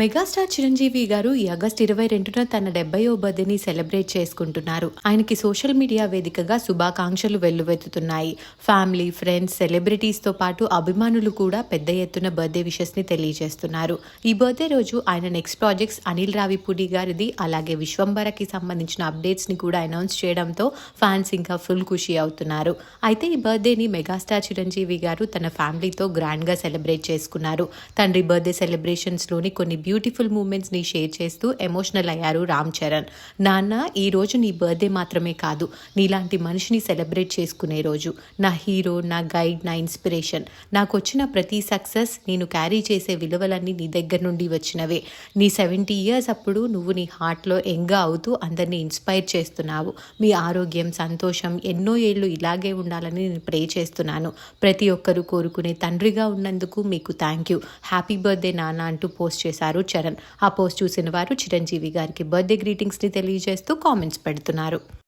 Megastar Chiranjeevi గారు ఈ August ఇరవై రెండున తన డెబ్బయో బర్త్డేని సెలబ్రేట్ చేసుకుంటున్నారు. ఆయనకి సోషల్ మీడియా వేదికగా శుభాకాంక్షలు వెల్లువెత్తుతున్నాయి. ఫ్యామిలీ ఫ్రెండ్స్ సెలబ్రిటీస్తో పాటు అభిమానులు కూడా పెద్ద ఎత్తున బర్త్డే విషెస్ని తెలియజేస్తున్నారు. ఈ బర్త్డే రోజు ఆయన నెక్స్ట్ ప్రాజెక్ట్స్ అనిల్ రావిపూడి గారిది అలాగే విశ్వంబరకి సంబంధించిన అప్డేట్స్ని కూడా అనౌన్స్ చేయడంతో ఫ్యాన్స్ ఇంకా ఫుల్ ఖుషి అవుతున్నారు. అయితే ఈ బర్త్డేని మెగాస్టార్ చిరంజీవి గారు తన ఫ్యామిలీతో గ్రాండ్గా సెలబ్రేట్ చేసుకున్నారు. తండ్రి బర్త్డే సెలబ్రేషన్స్లోని కొన్ని బ్యూటిఫుల్ మూమెంట్స్ని షేర్ చేస్తూ ఎమోషనల్ అయ్యారు రామ్ చరణ్. నాన్న ఈ రోజు నీ బర్త్డే మాత్రమే కాదు నీలాంటి మనిషిని సెలబ్రేట్ చేసుకునే రోజు. నా హీరో నా గైడ్ నా ఇన్స్పిరేషన్. నాకు వచ్చిన ప్రతి సక్సెస్ నేను క్యారీ చేసే విలువలన్నీ నీ దగ్గర నుండి వచ్చినవే. నీ సెవెంటీ ఇయర్స్ అప్పుడు నువ్వు నీ హార్ట్లో ఎంగా అవుతూ అందరినీ ఇన్స్పైర్ చేస్తున్నావు. మీ ఆరోగ్యం సంతోషం ఎన్నో ఏళ్ళు ఇలాగే ఉండాలని నేను ప్రే చేస్తున్నాను. ప్రతి ఒక్కరూ కోరుకునే తండ్రిగా ఉన్నందుకు మీకు థ్యాంక్ యూ హ్యాపీ బర్త్డే నాన్న అంటూ పోస్ట్ చేశారు. చరణ్. ఆ పోస్ట్ చూసిన వారు చిరంజీవి గారికి బర్త్డే గ్రీటింగ్స్ని తెలియజేస్తూ కామెంట్స్ పెడుతున్నారు.